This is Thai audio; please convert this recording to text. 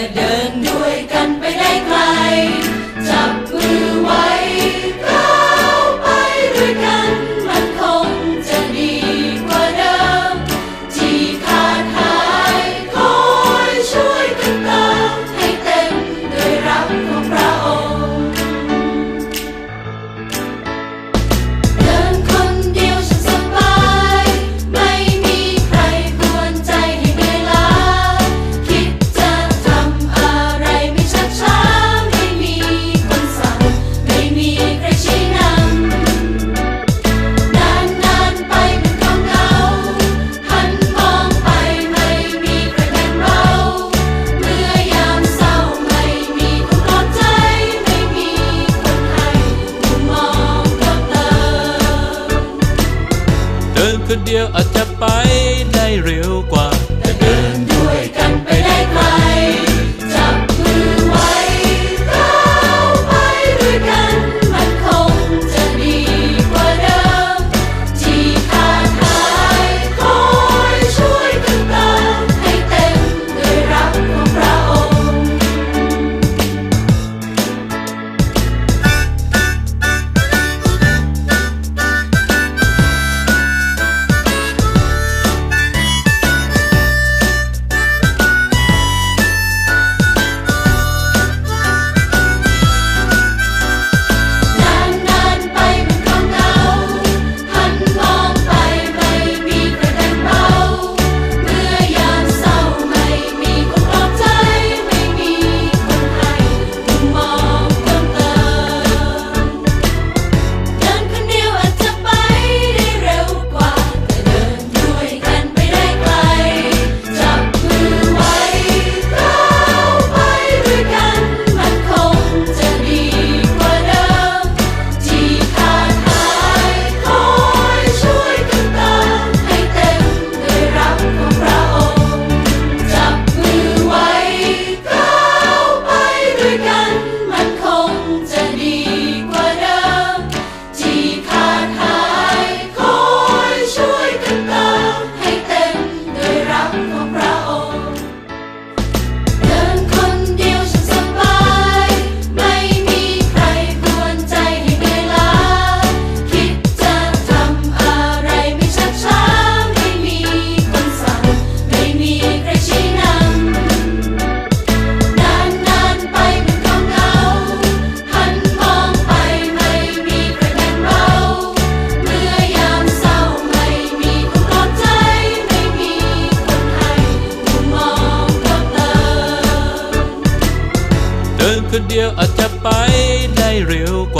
Yeah. เดียวอาจจะไปได้เร็วกว่าจะเดินด้วยกันไปได้ไกล เดียวอาจจะไปได้เร็วกว่า